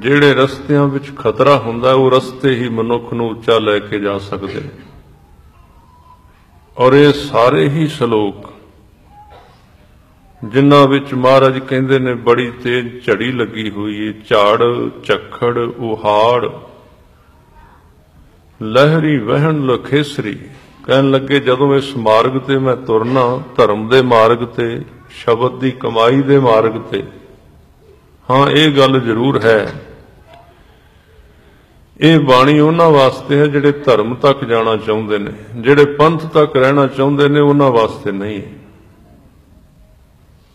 ਜਿਹੜੇ ਰਸਤਿਆਂ ਵਿੱਚ ਖਤਰਾ ਹੁੰਦਾ, ਉਹ ਰਸਤੇ ਹੀ ਮਨੁੱਖ ਨੂੰ ਉੱਚਾ ਲੈ ਕੇ ਜਾ ਸਕਦੇ ਨੇ। ਔਰ ਇਹ ਸਾਰੇ ਹੀ ਸ਼ਲੋਕ ਜਿਨ੍ਹਾਂ ਵਿੱਚ ਮਹਾਰਾਜ ਕਹਿੰਦੇ ਨੇ, ਬੜੀ ਤੇਜ਼ ਝੜੀ ਲੱਗੀ ਹੋਈ ਹੈ ਝਾੜ, ਝੱਖੜ, ਉਹਾੜ, ਲਹਿਰੀ, ਵਹਿਣ, ਲਖੇਸਰੀ। ਕਹਿਣ ਲੱਗੇ, ਜਦੋਂ ਇਸ ਮਾਰਗ ਤੇ ਮੈਂ ਤੁਰਨਾ, ਧਰਮ ਦੇ ਮਾਰਗ ਤੇ, ਸ਼ਬਦ ਦੀ ਕਮਾਈ ਦੇ ਮਾਰਗ ਤੇ, ਹਾਂ, ਇਹ ਗੱਲ ਜ਼ਰੂਰ ਹੈ। ਇਹ ਬਾਣੀ ਉਹਨਾਂ ਵਾਸਤੇ ਹੈ ਜਿਹੜੇ ਧਰਮ ਤੱਕ ਜਾਣਾ ਚਾਹੁੰਦੇ ਨੇ। ਜਿਹੜੇ ਪੰਥ ਤੱਕ ਰਹਿਣਾ ਚਾਹੁੰਦੇ ਨੇ, ਉਹਨਾਂ ਵਾਸਤੇ ਨਹੀਂ। ਹੈ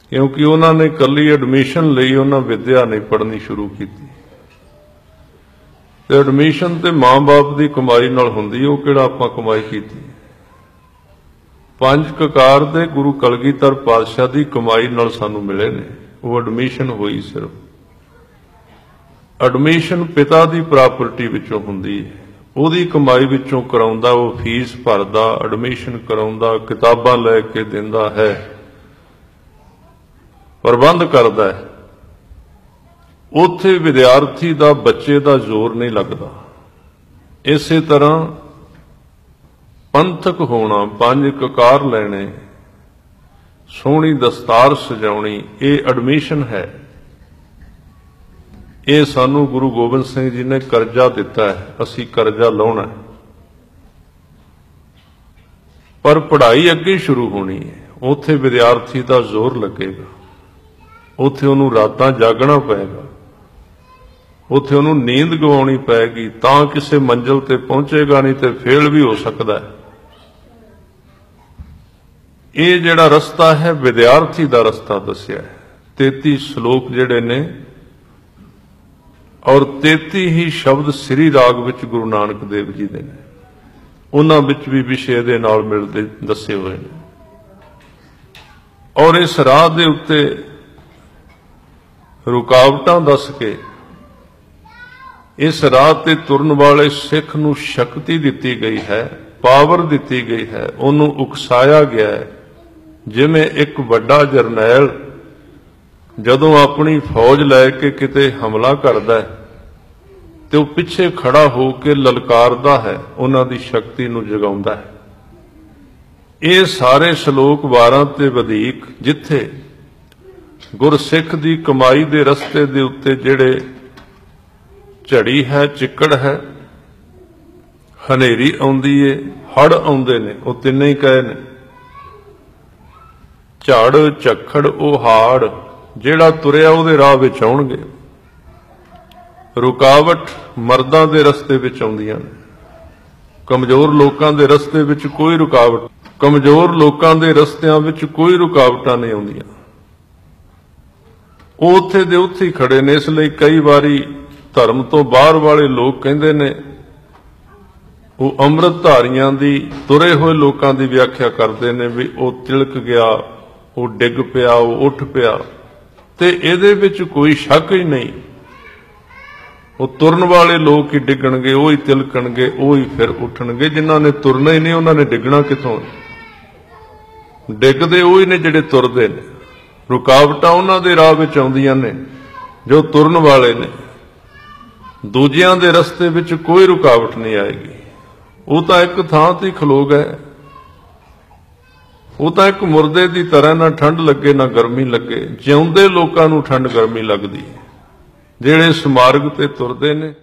ਕਿਉਂਕਿ ਉਹਨਾਂ ਨੇ ਕੱਲੀ ਐਡਮਿਸ਼ਨ ਲਈ ਉਹਨਾਂ ਵਿਦਿਆ ਨਹੀਂ ਪੜ੍ਹਨੀ ਸ਼ੁਰੂ ਕੀਤੀ। ਤੇ ਐਡਮਿਸ਼ਨ ਤੇ ਮਾਂ-ਬਾਪ ਦੀ ਕਮਾਈ ਨਾਲ ਹੁੰਦੀ ਉਹ ਕਿਹੜਾ ਆਪਾਂ ਕਮਾਈ ਕੀਤੀ? ਪੰਜ ਕਕਾਰ ਦੇ ਗੁਰੂ ਕਲਗੀਧਰ ਪਾਤਸ਼ਾਹ ਦੀ ਕਮਾਈ ਨਾਲ ਸਾਨੂੰ ਮਿਲੇ ਨੇ। ਉਹ ਐਡਮਿਸ਼ਨ ਹੋਈ ਸਿਰਫ। ਐਡਮਿਸ਼ਨ ਪਿਤਾ ਦੀ ਪ੍ਰਾਪਰਟੀ ਵਿੱਚੋਂ ਹੁੰਦੀ ਹੈ। ਉਹਦੀ ਕਮਾਈ ਵਿੱਚੋਂ ਕਰਾਉਂਦਾ, ਉਹ ਫੀਸ ਭਰਦਾ ਐਡਮਿਸ਼ਨ ਕਰਾਉਂਦਾ, ਕਿਤਾਬਾਂ ਲੈ ਕੇ ਦਿੰਦਾ ਹੈ। ਪ੍ਰਬੰਧ ਕਰਦਾ ਹੈ। ਉੱਥੇ ਵਿਦਿਆਰਥੀ ਦਾ, ਬੱਚੇ ਦਾ ਜ਼ੋਰ ਨਹੀਂ ਲੱਗਦਾ। ਇਸੇ ਤਰ੍ਹਾਂ ਪੰਥਕ ਹੋਣਾ, ਪੰਜ ਕਕਾਰ ਲੈਣੇ, ਸੋਹਣੀ ਦਸਤਾਰ ਸਜਾਉਣੀ, ਇਹ ਐਡਮਿਸ਼ਨ ਹੈ। ਇਹ ਸਾਨੂੰ ਗੁਰੂ ਗੋਬਿੰਦ ਸਿੰਘ ਜੀ ਨੇ ਕਰਜ਼ਾ ਦਿੱਤਾ ਹੈ, ਅਸੀਂ ਕਰਜ਼ਾ ਲਾਉਣਾ ਪਰ ਪੜ੍ਹਾਈ ਅੱਗੇ ਸ਼ੁਰੂ ਹੋਣੀ ਹੈ, ਉੱਥੇ ਵਿਦਿਆਰਥੀ ਦਾ ਜ਼ੋਰ ਲੱਗੇਗਾ, ਉੱਥੇ ਉਹਨੂੰ ਰਾਤਾਂ ਜਾਗਣਾ ਪਏਗਾ, ਉੱਥੇ ਉਹਨੂੰ ਨੀਂਦ ਗਵਾਉਣੀ ਪਏਗੀ, ਤਾਂ ਕਿਸੇ ਮੰਜ਼ਲ ਤੇ ਪਹੁੰਚੇਗਾ ਨਹੀਂ ਤੇ ਫੇਲ ਵੀ ਹੋ ਸਕਦਾ ਹੈ। ਇਹ ਜਿਹੜਾ ਰਸਤਾ ਹੈ, ਵਿਦਿਆਰਥੀ ਦਾ ਰਸਤਾ ਦੱਸਿਆ ਹੈ। 33 ਸ਼ਲੋਕ ਜਿਹੜੇ ਨੇ ਔਰ 33 ਹੀ ਸ਼ਬਦ ਸ੍ਰੀ ਰਾਗ ਵਿੱਚ ਗੁਰੂ ਨਾਨਕ ਦੇਵ ਜੀ ਦੇ ਨੇ। ਉਹਨਾਂ ਵਿੱਚ ਵੀ ਵਿਸ਼ੇ ਦੇ ਨਾਲ ਮਿਲਦੇ ਦੱਸੇ ਹੋਏ ਨੇ। ਔਰ ਇਸ ਰਾਹ ਦੇ ਉੱਤੇ ਰੁਕਾਵਟਾਂ ਦੱਸ ਕੇ ਇਸ ਰਾਹ ਤੇ ਤੁਰਨ ਵਾਲੇ ਸਿੱਖ ਨੂੰ ਸ਼ਕਤੀ ਦਿੱਤੀ ਗਈ ਹੈ, ਪਾਵਰ ਦਿੱਤੀ ਗਈ ਹੈ, ਉਹਨੂੰ ਉਕਸਾਇਆ ਗਿਆ ਹੈ। ਜਿਵੇਂ ਇੱਕ ਵੱਡਾ ਜਰਨੈਲ ਜਦੋਂ ਆਪਣੀ ਫੌਜ ਲੈ ਕੇ ਕਿਤੇ ਹਮਲਾ ਕਰਦਾ ਹੈ ਤੇ ਉਹ ਪਿੱਛੇ ਖੜਾ ਹੋ ਕੇ ਲਲਕਾਰਦਾ ਹੈ, ਉਹਨਾਂ ਦੀ ਸ਼ਕਤੀ ਨੂੰ ਜਗਾਉਂਦਾ ਹੈ। ਇਹ ਸਾਰੇ ਸ਼ਲੋਕ 12 ਤੇ ਵਧੇਕ, ਜਿੱਥੇ ਗੁਰਸਿੱਖ ਦੀ ਕਮਾਈ ਦੇ ਰਸਤੇ ਦੇ ਉੱਤੇ ਜਿਹੜੇ ਝੜੀ ਹੈ, ਚਿੱਕੜ ਹੈ, ਹਨੇਰੀ ਆਉਂਦੀ ਏ ਹੜ ਆਉਂਦੇ ਨੇ, ਉਹ ਤਿੰਨੇ ਹੀ ਕਹੇ ਨੇ। ਝੜ, ਝੱਖੜ, ਉਹ ਹਾੜ, ਜਿਹੜਾ ਤੁਰਿਆ ਉਹਦੇ ਰਾਹ ਵਿੱਚ ਆਉਣਗੇ। ਰੁਕਾਵਟ ਮਰਦਾਂ ਦੇ ਰਸਤੇ ਵਿੱਚ ਆਉਂਦੀਆਂ ਨੇ। ਕਮਜ਼ੋਰ ਲੋਕਾਂ ਦੇ ਰਸਤੇ ਵਿੱਚ ਕੋਈ ਰੁਕਾਵਟ, ਕਮਜ਼ੋਰ ਲੋਕਾਂ ਦੇ ਰਸਤਿਆਂ ਵਿੱਚ ਕੋਈ ਰੁਕਾਵਟਾਂ ਨਹੀਂ ਆਉਂਦੀਆਂ। ਉਹ ਉੱਥੇ ਦੇ ਉੱਥੇ ਖੜੇ ਨੇ, ਇਸ ਲਈ ਕਈ ਵਾਰੀ ਧਰਮ ਤੋਂ ਬਾਹਰ ਵਾਲੇ ਲੋਕ ਕਹਿੰਦੇ ਨੇ, ਉਹ ਅੰਮ੍ਰਿਤ ਧਾਰੀਆਂ ਦੀ ਤੁਰੇ ਹੋਏ ਲੋਕਾਂ ਦੀ ਵਿਆਖਿਆ ਕਰਦੇ ਨੇ ਵੀ ਉਹ ਤਿਲਕ ਗਿਆ, ਉਹ ਡਿੱਗ ਪਿਆ, ਉਹ ਉੱਠ ਪਿਆ। ਤੇ ਇਹਦੇ ਵਿੱਚ ਕੋਈ ਸ਼ੱਕ ਹੀ ਨਹੀਂ ਉਹ ਤੁਰਨ ਵਾਲੇ ਲੋਕ ਹੀ ਡਿੱਗਣਗੇ, ਉਹ ਹੀ ਤਿਲਕਣਗੇ, ਉਹ ਹੀ ਫਿਰ ਉੱਠਣਗੇ। ਜਿਨ੍ਹਾਂ ਨੇ ਤੁਰਨਾ ਹੀ ਨਹੀਂ, ਉਹਨਾਂ ਨੇ ਡਿੱਗਣਾ ਕਿਥੋਂ? ਡਿੱਗਦੇ ਉਹ ਹੀ ਨੇ ਜਿਹੜੇ ਤੁਰਦੇ ਨੇ। ਰੁਕਾਵਟਾਂ ਉਹਨਾਂ ਦੇ ਰਾਹ ਵਿੱਚ ਆਉਂਦੀਆਂ ਨੇ, ਜੋ ਤੁਰਨ ਵਾਲੇ ਨੇ। ਦੂਜਿਆਂ ਦੇ ਰਸਤੇ ਵਿੱਚ ਕੋਈ ਰੁਕਾਵਟ ਨਹੀਂ ਆਏਗੀ। ਉਹ ਤਾਂ ਇੱਕ ਥਾਂ ਤੇ ਖਲੋ ਗਏ। ਉਹ ਤਾਂ ਇੱਕ ਮੁਰਦੇ ਦੀ ਤਰ੍ਹਾਂ ਨਾ ਠੰਡ ਲੱਗੇ, ਨਾ ਗਰਮੀ ਲੱਗੇ। ਜਿਉਂਦੇ ਲੋਕਾਂ ਨੂੰ ਠੰਡ ਗਰਮੀ ਲੱਗਦੀ ਹੈ। ਜਿਹੜੇ ਸਮਾਰਗ ਤੇ ਤੁਰਦੇ ਨੇ।